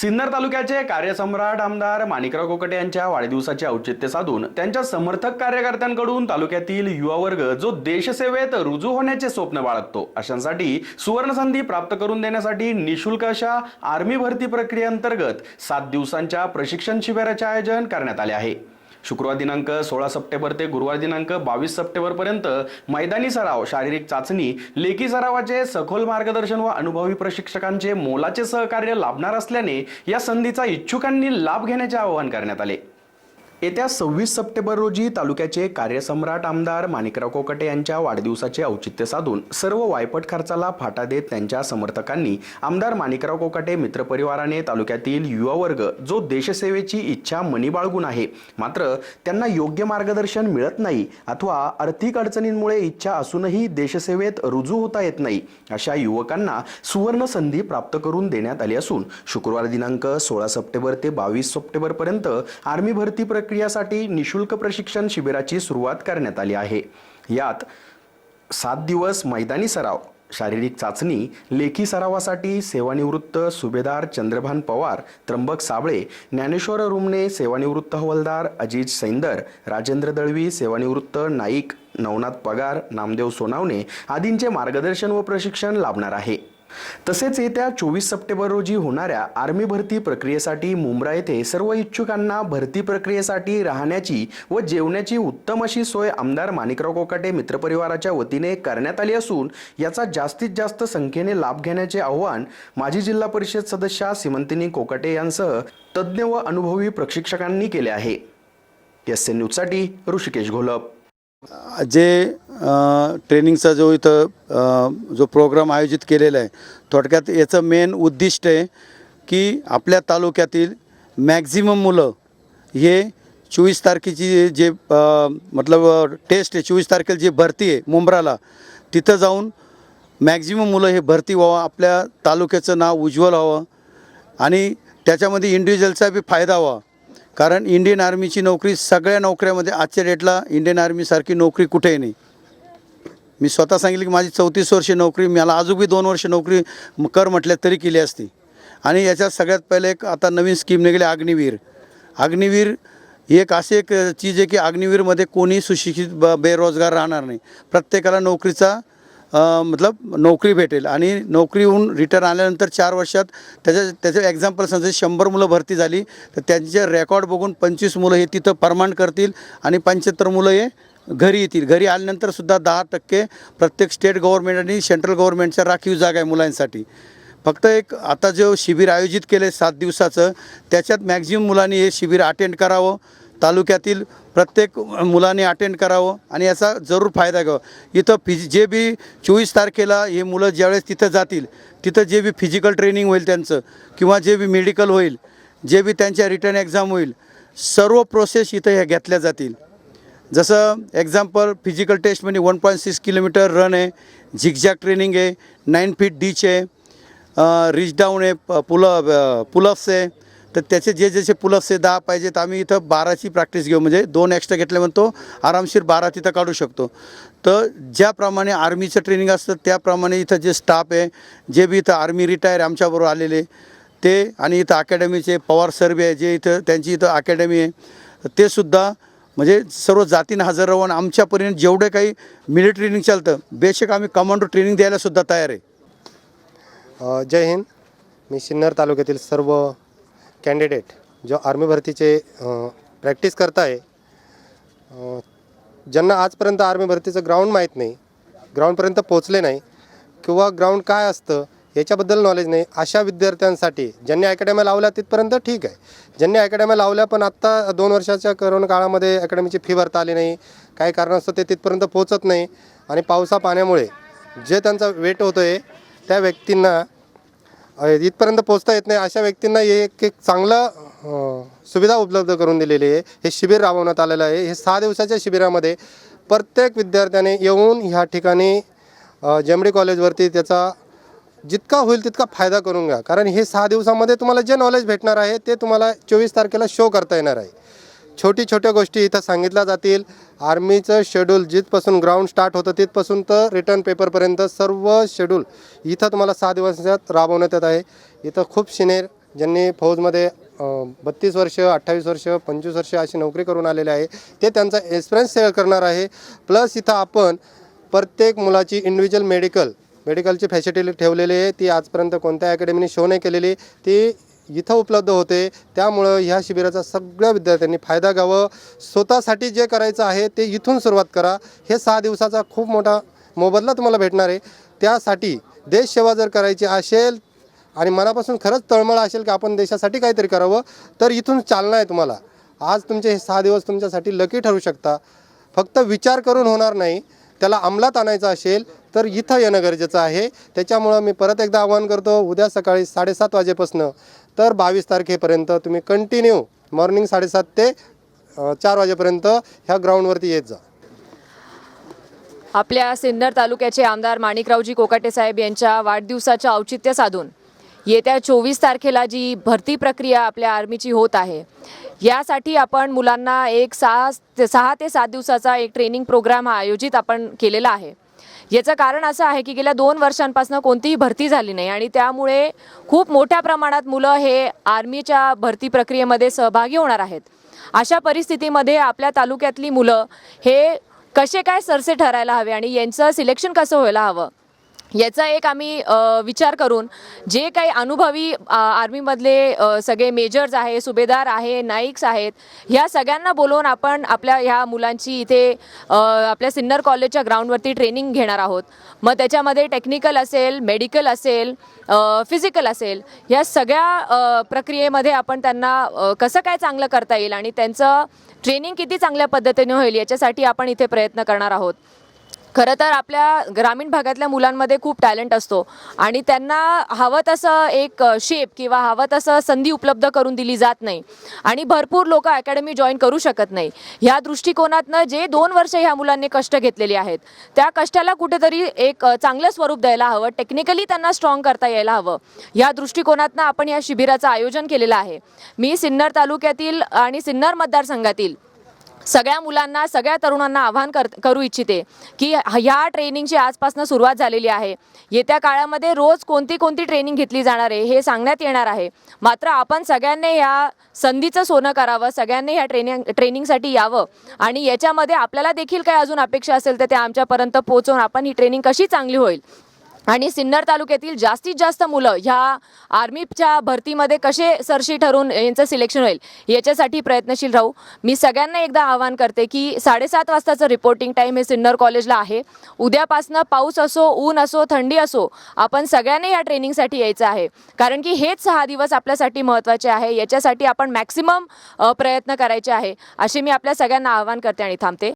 सिन्नर तालुक्याचे कार्यसम्राट आमदार माणिकराव कोकटे यांच्या वाढदिवसाचे औचित्य साधून त्यांच्या समर्थक कार्यकर्त्यांकडून तालुक्यातील युवा वर्ग जो देशसेवेत रुजू होण्याचे स्वप्न बाळगतो अशांसाठी सुवर्णसंधी प्राप्त करून देण्यासाठी निशुल्क अशा आर्मी भरती प्रक्रियेअंतर्गत सात दिवसांच्या प्रशिक्षण शिबिराचे आयोजन करण्यात आले आहे. शुक्रवार दिनांक सोळा सप्टेंबर ते गुरुवार दिनांक बावीस सप्टेंबरपर्यंत मैदानी सराव शारीरिक चाचणी लेखी सरावाचे सखोल मार्गदर्शन व अनुभवी प्रशिक्षकांचे मोलाचे सहकार्य लाभणार असल्याने या संधीचा इच्छुकांनी लाभ घेण्याचे आवाहन करण्यात आले. येत्या सव्वीस सप्टेंबर रोजी तालुक्याचे कार्यसम्राट आमदार माणिकराव कोकटे यांच्या वाढदिवसाचे औचित्य साधून सर्व वायपट खर्चाला फाटा देत त्यांच्या समर्थकांनी आमदार माणिकराव कोकटे मित्रपरिवाराने तालुक्यातील युवा वर्ग जो देशसेवेची इच्छा मनी बाळगून आहे मात्र त्यांना योग्य मार्गदर्शन मिळत नाही अथवा आर्थिक अडचणींमुळे इच्छा असूनही देशसेवेत रुजू होता येत नाही अशा युवकांना सुवर्ण संधी प्राप्त करून देण्यात आली असून शुक्रवार दिनांक सोळा सप्टेंबर ते बावीस सप्टेंबरपर्यंत आर्मी भरती प्रक्रियासाठी निशुल्क प्रशिक्षण शिबिराची सुरुवात करण्यात आली आहे. यात सात दिवस मैदानी सराव शारीरिक चाचणी लेखी सरावासाठी सेवानिवृत्त सुभेदार चंद्रभान पवार त्र्यंबक साबळे ज्ञानेश्वर रुमणे सेवानिवृत्त हवलदार अजित सैंदर राजेंद्र दळवी सेवानिवृत्त नाईक नवनाथ पगार नामदेव सोनावणे आदींचे मार्गदर्शन व प्रशिक्षण लाभणार आहे. तसेच येत्या चोवीस सप्टेंबर रोजी होणाऱ्या आर्मी भरती प्रक्रियेसाठी मुंब्रा येथे सर्व इच्छुकांना भरती प्रक्रियेसाठी राहण्याची व जेवण्याची उत्तम अशी सोय आमदार माणिकराव कोकाटे मित्रपरिवाराच्या वतीने करण्यात आली असून याचा जास्तीत जास्त संख्येने लाभ घेण्याचे आवाहन माजी जिल्हा परिषद सदस्या सिमंतिनी कोकाटे यांसह तज्ज्ञ व अनुभवी प्रशिक्षकांनी केले आहे. एस एन न्यूजसाठी ऋषिकेश घोलप. जे ट्रेनिंगचा जो इथं जो प्रोग्राम आयोजित केलेला आहे थोडक्यात याचं मेन उद्दिष्ट आहे की आपल्या तालुक्यातील मॅक्झिमम मुलं हे चोवीस तारखेची जे मतलब टेस्ट आहे चोवीस तारखेला जी भरती आहे मुंब्राला तिथं जाऊन मॅक्झिमम मुलं हे भरती व्हावं आपल्या तालुक्याचं नाव उज्ज्वल व्हावं आणि त्याच्यामध्ये इंडिव्हिज्युअलचा बी फायदा व्हावा. कारण इंडियन आर्मीची नोकरी सगळ्या नोकऱ्यामध्ये आजच्या डेटला इंडियन आर्मीसारखी नोकरी कुठेही नाही. मी स्वतः सांगितलं की माझी चौतीस वर्षे नोकरी मला अजूनही दोन वर्ष नोकरी कर म्हटल्या तरी केली असती. आणि याच्यात सगळ्यात पहिले एक आता नवीन स्कीम निघाली अग्निवीर. अग्निवीर ही एक अशी एक चीज आहे की अग्निवीरमध्ये कोणी सुशिक्षित ब बेरोजगार राहणार नाही. प्रत्येकाला नोकरीचा मतलब नोकरी भेटेल. आणि नोकरीहून रिटर्न आल्यानंतर चार वर्षात त्याच्या त्याचं एक्झाम्पल समजा शंभर मुलं भरती झाली तर त्यांचे रेकॉर्ड बघून पंचवीस मुलं हे तिथं परमांड करतील आणि पंच्याहत्तर मुलं हे घरी येतील. घरी आल्यानंतर सुद्धा दहा टक्के प्रत्येक स्टेट गव्हर्नमेंट आणि सेंट्रल गव्हर्नमेंटच्या राखीव जागा आहे मुलांसाठी. फक्त एक आता जो शिबिर आयोजित केले सात दिवसाचं त्याच्यात मॅक्झिमम मुलांनी हे शिबिर अटेंड करावं. तालुक्यातील प्रत्येक मुलांनी अटेंड करावं आणि याचा जरूर फायदा घ्यावा. इथं फिज जे बी चोवीस तारखेला हे मुलं ज्यावेळेस तिथं जातील तिथं जे बी फिजिकल ट्रेनिंग होईल त्यांचं किंवा जे बी मेडिकल होईल जे बी त्यांच्या रिटर्न एक्झाम होईल सर्व प्रोसेस इथं ह्या घेतल्या जातील. जसं एक्झाम्पल फिजिकल टेस्ट म्हणजे one point six kilometre run आहे झिकझॅक ट्रेनिंग आहे नाईन फीट डीच आहे रिच डाऊन आहे प पुल पुलअप्स आहे. तर त्याचे जे जसे पुलअप्स आहे दहा पाहिजेत आम्ही इथं बाराची प्रॅक्टिस घेऊ. म्हणजे दोन एक्स्ट्रा घेतले म्हणतो आरामशीर बारा तिथं काढू शकतो. तर ज्याप्रमाणे आर्मीचं ट्रेनिंग असतं त्याप्रमाणे इथं जे स्टाफ आहे जे बी इथं आर्मी रिटायर आमच्याबरोबर आलेले ते आणि इथं अकॅडमीचे पवार सर्वे आहे जे इथं त्यांची इथं अकॅडमी आहे ते सुद्धा म्हणजे सर्व जातीनं हजर राहून आमच्यापर्यंत जेवढे काही मिलिटरी ट्रेनिंग चालतं बेशक आम्ही कमांडो ट्रेनिंग द्यायलासुद्धा तयार आहे. जय हिंद. मी सिन्नर तालुक्यातील सर्व कॅन्डिडेट जो आर्मी भरतीचे प्रॅक्टिस करत आहे ज्यांना आजपर्यंत आर्मी भरतीचं ग्राउंड माहीत नाही ग्राउंडपर्यंत पोचले नाही किंवा ग्राउंड काय असतं याच्याबद्दल नॉलेज नाही. अशा विद्यार्थ्यांसाठी ज्यांनी अकॅडम्या लावल्या तिथपर्यंत ठीक आहे. ज्यांनी अकॅडम्या लावल्या पण आत्ता दोन वर्षाच्या करोना काळामध्ये अकॅडमीची फी भरता आली नाही. काही कारणास्तव ते तिथपर्यंत पोचत नाही. आणि पावसा पाण्यामुळे जे त्यांचा वेट होतो आहे त्या व्यक्तींना इथपर्यंत पोचता येत नाही. अशा व्यक्तींना एक एक चांगलं सुविधा उपलब्ध करून दिलेली आहे. हे शिबिर राबवण्यात आलेलं आहे. हे सहा दिवसाच्या शिबिरामध्ये प्रत्येक विद्यार्थ्याने येऊन ह्या ठिकाणी जमडी जेमडी कॉलेजवरती त्याचा जितका होईल तितका फायदा करून घ्या. कारण हे सहा दिवसामध्ये तुम्हाला जे नॉलेज भेटणार आहे ते तुम्हाला चोवीस तारखेला शो करता येणार आहे. छोटी छोट्या गोष्टी इथं सांगितल्या जातील. आर्मीचं शेड्यूल जिथपासून ग्राउंड स्टार्ट होतं तिथपासून तर रिटर्न पेपरपर्यंत सर्व शेड्यूल इथं तुम्हाला सहा दिवसात राबवण्यात येत आहे. इथं खूप सिनियर ज्यांनी फौजमध्ये बत्तीस वर्ष अठ्ठावीस वर्ष पंचवीस वर्ष अशी नोकरी करून आलेले आहे ते त्यांचा एक्सपिरियन्स शेअर करणार आहे. प्लस इथं आपण प्रत्येक मुलाची इंडिव्हिज्युअल मेडिकल मेडिकलची फॅसिलिटी ठेवलेली आहे. ती आजपर्यंत कोणत्या अकॅडमीने शो नाही केलेली ती इथं उपलब्ध होते. त्यामुळं ह्या शिबिराचा सगळ्या विद्यार्थ्यांनी फायदा घ्यावं. स्वतःसाठी जे करायचं आहे ते इथून सुरुवात करा. हे सहा दिवसाचा खूप मोठा मोबदला तुम्हाला भेटणार आहे. त्यासाठी देशसेवा जर करायची असेल आणि मनापासून खरंच तळमळ असेल की आपण देशासाठी काहीतरी करावं तर इथून चालना आहे तुम्हाला. आज तुमचे हे सहा दिवस तुमच्यासाठी लकी ठरू शकता. फक्त विचार करून होणार नाही. त्याला अंमलात आणायचं असेल तर इथं येणं गरजेचं आहे. त्याच्यामुळं मी परत एकदा आवाहन करतो उद्या सकाळी साडेसात वाजेपासनं तर बावीस तारखेपर्यंत तुम्ही कंटिन्यू मॉर्निंग साडेसात ते चार वाजेपर्यंत ह्या ग्राउंडवरती येत जा. आपल्या सिन्नर तालुक्याचे आमदार माणिकरावजी कोकाटे साहेब यांच्या वाढदिवसाचं औचित्य साधून येत्या चोवीस तारखेला जी भरती प्रक्रिया आपल्या आर्मीची होत आहे यासाठी आपण मुलांना एक सहा ते सहा ते सात दिवसाचा एक ट्रेनिंग प्रोग्राम हा आयोजित आपण केलेला आहे. याचं कारण असं आहे की गेल्या दोन वर्षांपासून कोणतीही भरती झाली नाही आणि त्यामुळे खूप मोठ्या प्रमाणात मुलं हे आर्मीच्या भरती प्रक्रियेमध्ये सहभागी होणार आहेत. अशा परिस्थितीमध्ये आपल्या तालुक्यातली मुलं हे कसे काय सरसे ठरायला हवे आणि यांचं सिलेक्शन कसं व्हायला हवं? याचा एक आम्ही विचार करून जे काही अनुभवी आर्मीमधले सगळे मेजर्स आहे सुभेदार आहे नाईक्स आहेत ह्या सगळ्यांना बोलवून आपण आपल्या ह्या मुलांची इथे आपल्या सिन्नर कॉलेजच्या ग्राउंडवरती ट्रेनिंग घेणार आहोत. मग त्याच्यामध्ये टेक्निकल असेल मेडिकल असेल फिजिकल असेल या सगळ्या प्रक्रियेमध्ये आपण त्यांना कसं काय चांगलं करता येईल आणि त्यांचं ट्रेनिंग किती चांगल्या पद्धतीने होईल याच्यासाठी आपण इथे प्रयत्न करणार आहोत. खरं तर आपल्या ग्रामीण भागातल्या मुलांमध्ये खूप टॅलेंट असतो. आणि त्यांना हवं तसं एक शेप किंवा हवं तसं संधी उपलब्ध करून दिली जात नाही. आणि भरपूर लोक अकॅडमी जॉईन करू शकत नाही. ह्या दृष्टिकोनातनं जे दोन वर्ष ह्या मुलांनी कष्ट घेतलेले आहेत त्या कष्टाला कुठेतरी एक चांगलं स्वरूप द्यायला हवं टेक्निकली त्यांना स्ट्रॉंग करता यायला हवं. या दृष्टिकोनातनं आपण या शिबिराचं आयोजन केलेलं आहे. मी सिन्नर तालुक्यातील आणि सिन्नर मतदारसंघातील सगळ्या मुलांना सगळ्या तरुणांना आवाहन कर करू इच्छिते की ह्या ट्रेनिंगची आजपासून सुरुवात झालेली आहे. येत्या काळामध्ये रोज कोणती कोणती ट्रेनिंग घेतली जाणार आहे हे सांगण्यात येणार आहे. मात्र आपण सगळ्यांनी ह्या संधीचं सोनं करावं सगळ्यांनी ह्या ट्रेनिंग ट्रेनिंगसाठी यावं आणि याच्यामध्ये आपल्याला देखील काही अजून अपेक्षा असेल तर त्या आमच्यापर्यंत पोहोचवून आपण ही ट्रेनिंग कशी चांगली होईल? आणि सिन्नर तालुक्यातील जास्तीत जास्त मुलं ह्या आर्मीच्या भरतीमध्ये कसे सरशी ठरून यांचं सिलेक्शन होईल याच्यासाठी प्रयत्नशील राहू. मी सगळ्यांना एकदा आवाहन करते की साडेसात वाजताचं रिपोर्टिंग टाईम हे सिन्नर कॉलेजला आहे. उद्यापासनं पाऊस असो ऊन असो थंडी असो आपण सगळ्यांनी या ट्रेनिंगसाठी यायचं आहे. कारण की हेच सहा दिवस आपल्यासाठी महत्त्वाचे आहे याच्यासाठी आपण मॅक्सिमम प्रयत्न करायचे आहे. असे मी आपल्या सगळ्यांना आवाहन करते आणि थांबते.